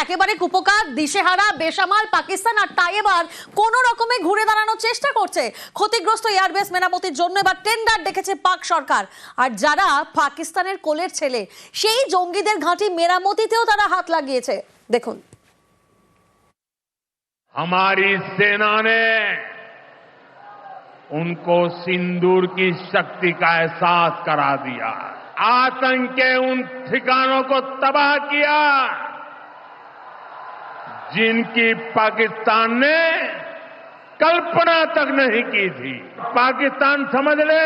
একেবারে কুপকার দিশেহারা বেসামাল পাকিস্তান আর তাই এবার কোন রকমে ঘুরে দাঁড়ানোর চেষ্টা করছে ক্ষতিগ্রস্ত এয়ারবেস মেরামতির জন্য এবার টেন্ডার ডেকেছে পাক সরকার আর যারা পাকিস্তানের কোলের ছেলে সেই জঙ্গিদের ঘাঁটি মেরামতিতেও তারা হাত লাগিয়েছে দেখুন हमारी सेना ने उनको सिंदूर की शक्ति का एहसास करा दिया आतंक के उन ठिकानों को तबाह किया जिनकी पाकिस्तान ने कल्पना तक नहीं की थी। पाकिस्तान समझ ले।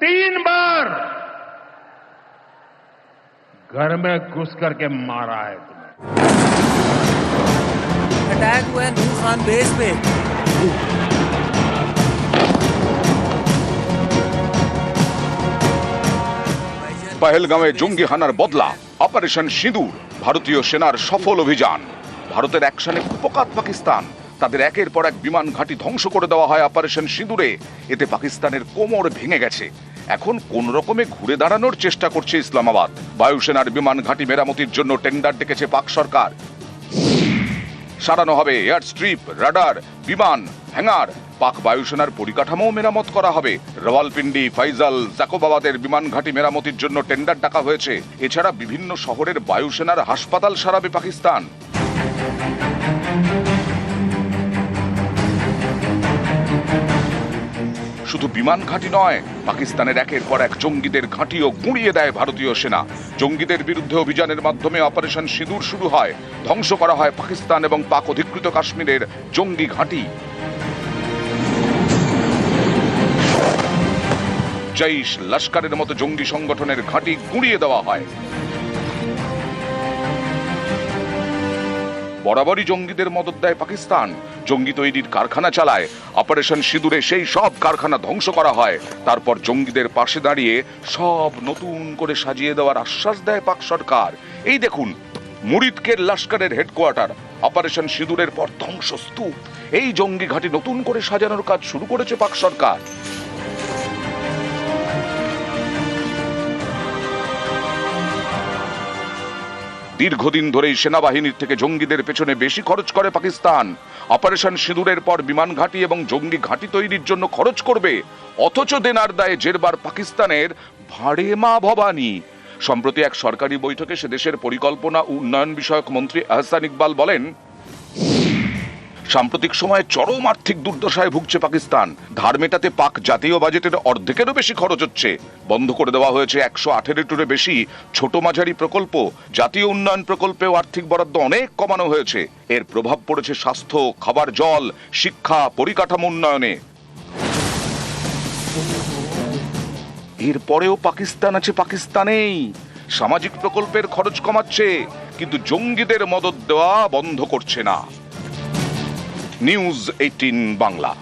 तीन बार घर में घुस करके मारा है तुम्हें। अटैक हुआ नूर खान बेस पे। पहलगावे जुंगी हनर बदला। অপারেশন সিঁদুর, ভারতীয় সেনার সফল অভিযান। ভারতের অ্যাকশনে কুপকাত পাকিস্তান। তাদের একের পর এক বিমান ঘাঁটি ধ্বংস করে দেওয়া হয় অপারেশন সিঁদুরে। এতে পাকিস্তানের কোমর ভেঙে গেছে। এখন কোন রকমে ঘুরে দাঁড়ানোর চেষ্টা করছে ইসলামাবাদ? বায়ুসেনার বিমান ঘাঁটি মেরামতির জন্য টেন্ডার ডেকেছে পাক সরকার। সারানো হবে এয়ার স্ট্রিপ রাডার, বিমান, হ্যাঙ্গার। পাক বায়ুসেনার পরিকাঠামো মেরামত করা হবে। রাওয়ালপিন্ডি ফাইজাল জাকোবাবাদের বিমান ঘাঁটি মেরামতির জন্য টেন্ডার ডাকা হয়েছে। এছাড়া বিভিন্ন শহরের বায়ুসেনার হাসপাতাল সারাবে পাকিস্তান। শুধু বিমান ঘাঁটি নয়, পাকিস্তানের একের পর এক জঙ্গিদের ঘাঁটিও গুঁড়িয়ে দেয় ভারতীয় সেনা। জঙ্গিদের বিরুদ্ধে অভিযানের মাধ্যমে অপারেশন সিঁদুর শুরু হয়। ধ্বংস করা হয় পাকিস্তান এবং পাক অধিকৃত কাশ্মীরের জঙ্গি ঘাঁটি। জৈশ লস্করের মতো জঙ্গি সংগঠনের ঘাঁটি গুঁড়িয়ে দেওয়া হয়। বরাবরই জঙ্গিদের মদত দেয় পাকিস্তান। জঙ্গি তৈরির কারখানা চালায়। অপারেশন সিঁদুরে সেই সব কারখানা ধ্বংস করা হয়। তারপর জঙ্গিদের পাশে দাঁড়িয়ে সব নতুন করে সাজিয়ে দেওয়ার আশ্বাস দেয় পাক সরকার। এই দেখুন মুরিদকের লস্করের হেডকোয়ার্টার, অপারেশন সিঁদুরের পর ধ্বংসস্তূপ। এই জঙ্গি ঘাঁটি নতুন করে সাজানোর কাজ শুরু করেছে পাক সরকার। দীর্ঘদিন ধরেই সেনাবাহিনীর থেকে জঙ্গিদের পেছনে বেশি খরচ করে পাকিস্তান। অপারেশন সিঁদুরের পর বিমান ঘাঁটি এবং জঙ্গি ঘাঁটি তৈরির জন্য খরচ করবে। অথচ দেনার দায়ে জেরবার পাকিস্তানের ভাড়ে মা ভবানী। সম্প্রতি এক সরকারি বৈঠকে সে দেশের পরিকল্পনা উন্নয়ন বিষয়ক মন্ত্রী আহসান ইকবাল বলেন সাম্প্রতিক সময়ে চরম আর্থিক দুর্দশায় ভুগছে পাকিস্তান। ধার মেটাতে পাক জাতীয় বাজেটের অর্ধেকেরও বেশি খরচ হচ্ছে। বন্ধ করে দেওয়া হয়েছে একশো আঠেরোটিরও বেশি ছোট মাঝারি প্রকল্প। জাতীয় উন্নয়ন প্রকল্পেও আর্থিক বরাদ্দ অনেক কমানো হয়েছে। এর প্রভাব পড়েছে স্বাস্থ্য, খাবার, জল, শিক্ষা, পরিকাঠামো উন্নয়নে। এরপরেও পাকিস্তান আছে পাকিস্তানেই। সামাজিক প্রকল্পের খরচ কমাচ্ছে, কিন্তু জঙ্গিদের মদত দেওয়া বন্ধ করছে না। নিউজ এইটিন বাংলা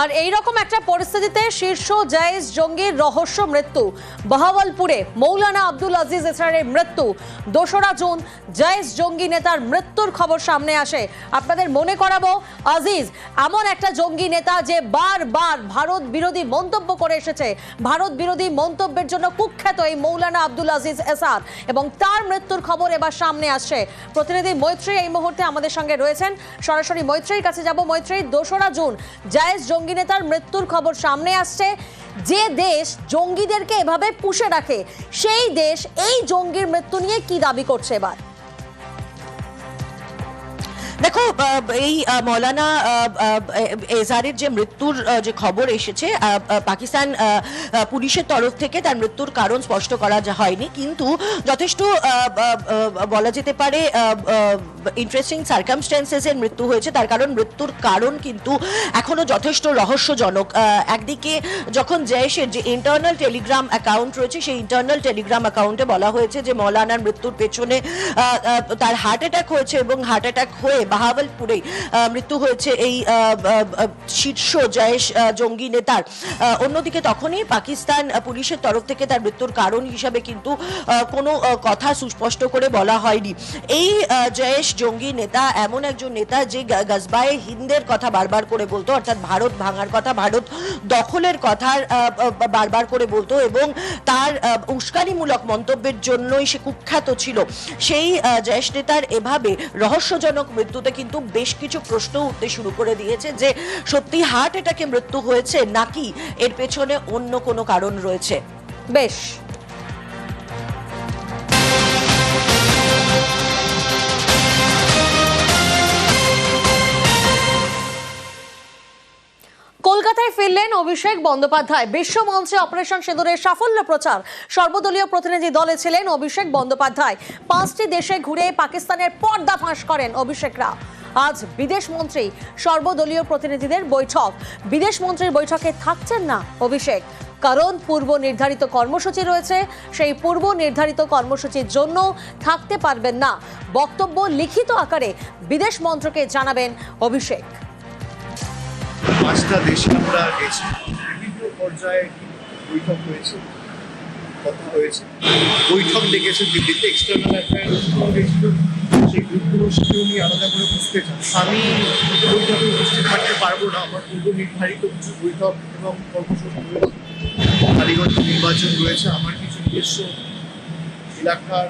আর এই রকম একটা পরিস্থিতিতে শীর্ষ জায়েজ জঙ্গির রহস্য মৃত্যু। বাহাওয়ালপুরে মৌলানা আব্দুল আজিজ এসরারের মৃত্যু। দোসরা জুন জায়েজ জঙ্গি নেতার মৃত্যুর খবর সামনে আসে। আপনাদের মনে করাবো, আজিজ, এমন একটা জঙ্গি নেতা যে বারবার ভারত বিরোধী মন্তব্য করে এসেছে। ভারত বিরোধী মন্তব্যের জন্য কুখ্যাত এই মৌলানা আব্দুল আজিজ এসাদ এবং তার মৃত্যুর খবর এবার সামনে আসছে। প্রতিনিধি মৈত্রী এই মুহূর্তে আমাদের সঙ্গে রয়েছেন। সরাসরি মৈত্রীর কাছে যাব। মৈত্রী, দোসরা জুন জায়েজ জঙ্গি নেতার মৃত্যুর খবর সামনে আসছে। যে দেশ জঙ্গিদেরকে এভাবে পুষে রাখে, সেই দেশ এই জঙ্গির মৃত্যু নিয়ে কি দাবি করছে এবার? দেখো এই মৌলানা এজারের যে মৃত্যুর যে খবর এসেছে পাকিস্তান পুলিশের তরফ থেকে তার মৃত্যুর কারণ স্পষ্ট করা হয়নি। কিন্তু যথেষ্ট বলা যেতে পারে ইন্টারেস্টিং সার্কামস্টেন্সেস এর মৃত্যু হয়েছে। তার কারণ মৃত্যুর কারণ কিন্তু এখনও যথেষ্ট রহস্যজনক। একদিকে যখন জয়েশের যে ইন্টারনাল টেলিগ্রাম অ্যাকাউন্ট রয়েছে, সেই ইন্টারনাল টেলিগ্রাম অ্যাকাউন্টে বলা হয়েছে যে মৌলানার মৃত্যুর পেছনে তার হার্ট অ্যাটাক হয়েছে এবং হার্ট অ্যাটাক হয়ে বাহাওয়ালপুরে আহ, মৃত্যু হয়েছে এই শীর্ষ জয়েশ জঙ্গি নেতার। অন্যদিকে তখনই পাকিস্তান পুলিশের তরফ থেকে তার মৃত্যুর কারণ হিসাবে কিন্তু কোনো কথা সুস্পষ্ট করে বলা হয়নি। এই জয়েশ জঙ্গি নেতা এমন একজন নেতা যে গজবায়ে হিন্দের কথা বারবার করে বলতো অর্থাৎ ভারত ভাঙার কথা ভারত দখলের কথা আহ, আহ, বারবার করে বলতো এবং তার উস্কানিমূলক মন্তব্যের জন্যই সে কুখ্যাত ছিল। সেই জয়েশ নেতার এভাবে রহস্যজনক মৃত্যুতে কিন্তু বেশ কিছু প্রশ্ন উঠতে শুরু করে দিয়েছে যে, সত্যি হার্ট অ্যাটাকে মৃত্যু হয়েছে নাকি? এর পেছনে অন্য কোনো কারণ রয়েছে। বেশ। কলকাতায় ফিরলেন অভিষেক বন্দ্যোপাধ্যায়। বিশ্ব মঞ্চে অপারেশন সিঁদুরের সাফল্য প্রচার। সর্বদলীয় প্রতিনিধি দলে ছিলেন অভিষেক বন্দ্যোপাধ্যায়। পাঁচটি দেশে ঘুরে পাকিস্তানের পর্দা ফাঁস করেন অভিষেকরা। আজ বিদেশ মন্ত্রী, সর্বদলীয় প্রতিনিধিদের বৈঠক। বিদেশ মন্ত্রীর বৈঠকে থাকছেন না অভিষেক। কারণ পূর্ব নির্ধারিত কর্মসূচি রয়েছে। সেই পূর্ব নির্ধারিত কর্মসূচির জন্য থাকতে পারবেন না। বক্তব্য লিখিত আকারে বিদেশ মন্ত্রকে জানাবেন অভিষেক। পাঁচটা দেশে আমরা গেছি। বিভিন্ন পর্যায়ে বৈঠক হয়েছে, কথা হয়েছে। বৈঠক ডেকেছে দিল্লিতে এক্সটার্নাল অ্যাফেয়ার সেই গ্রুপগুলো সেগুলো নিয়ে আলাদা করে বুঝতে চান আমি বৈঠকে উপস্থিত থাকতে পারব না, আমার পূর্ব নির্ধারিত কিছু বৈঠক এবং কর্মসূচি রয়েছে কালীগঞ্জ নির্বাচন রয়েছে, আমার কিছু নিজস্ব এলাকার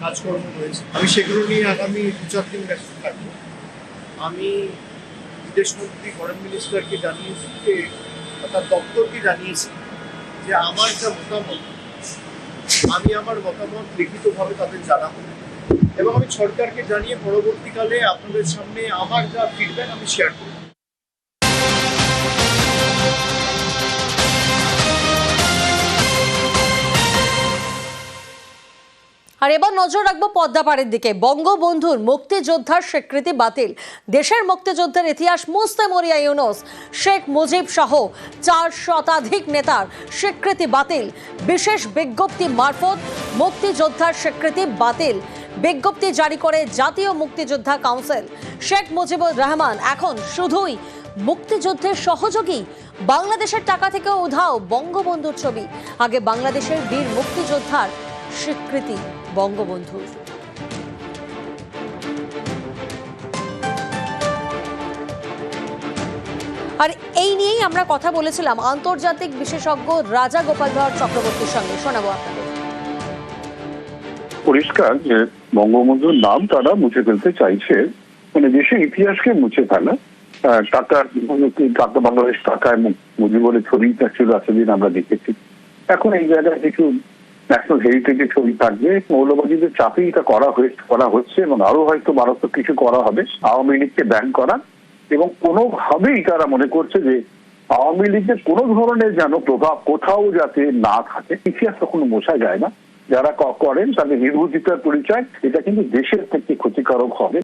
কাজকর্ম রয়েছে। আমি সেগুলো নিয়ে আগামী দু চার দিন ব্যস্ত থাকব। আমি বিদেশমন্ত্রী ফরেন মিনিস্টারকে জানিয়েছি যে তার দপ্তরকে জানিয়েছি যে, আমার যা মতামত, আমি আমার মতামত লিখিতভাবে তাদের জানাব। এবং আমি সরকারকে জানিয়ে পরবর্তীকালে আপনাদের সামনে আমার যা ফিডব্যাক আমি শেয়ার করব। আর এবার নজর রাখব পদ্মাপাড়ের দিকে। বঙ্গবন্ধুর মুক্তিযোদ্ধার স্বীকৃতি বাতিল। দেশের মুক্তিযুদ্ধের ইতিহাস মুছতে মরিয়া ইউনুস, শেখ মুজিব সহ চার শতাধিক নেতার স্বীকৃতি বাতিল। বিশেষ বিজ্ঞপ্তি মারফত মুক্তিযোদ্ধার স্বীকৃতি বাতিল। বিজ্ঞপ্তি জারি করে জাতীয় মুক্তিযোদ্ধা কাউন্সিল। শেখ মুজিবুর রহমান এখন শুধুই মুক্তিযুদ্ধের সহযোগী। বাংলাদেশের টাকা থেকেও উধাও বঙ্গবন্ধুর ছবি। আগে বাংলাদেশের বীর মুক্তিযোদ্ধার স্বীকৃতি। বঙ্গবন্ধুর আর এই নিয়েই আমরা কথা বলেছিলাম আন্তর্জাতিক বিশেষজ্ঞ রাজা গোপালধর চক্রবর্তীর সঙ্গে। শোনাবো আপনাদের। পরিষ্কার যে বঙ্গবন্ধুর নাম তারা মুছে ফেলতে চাইছে। মানে দেশের ইতিহাসকে মুছে ফেলা। টাকা টাকা, বাংলাদেশ টাকায় মুজিবুরের ছবি ছিল এতদিন আমরা দেখেছি। এখন এই জায়গায় কিছু ন্যাশনাল হেরিটেজের ছবি থাকবে, মৌলবাদীদের চাপেই এটা করা হয়ে- করা হচ্ছে এবং আরও হয়তো মারাত্মক কিছু করা হবে, আওয়ামী লীগকে ব্যান করা এবং কোনোভাবেই তারা মনে করছে যে আওয়ামী লীগের কোনো ধরনের যেন প্রভাব কোথাও যাতে না থাকে। ইতিহাস কখনো মোছা যায় না। যারা করেন তাদের নির্বুদ্ধিতার পরিচয়, এটা কিন্তু দেশের থেকে ক্ষতিকারক হবে।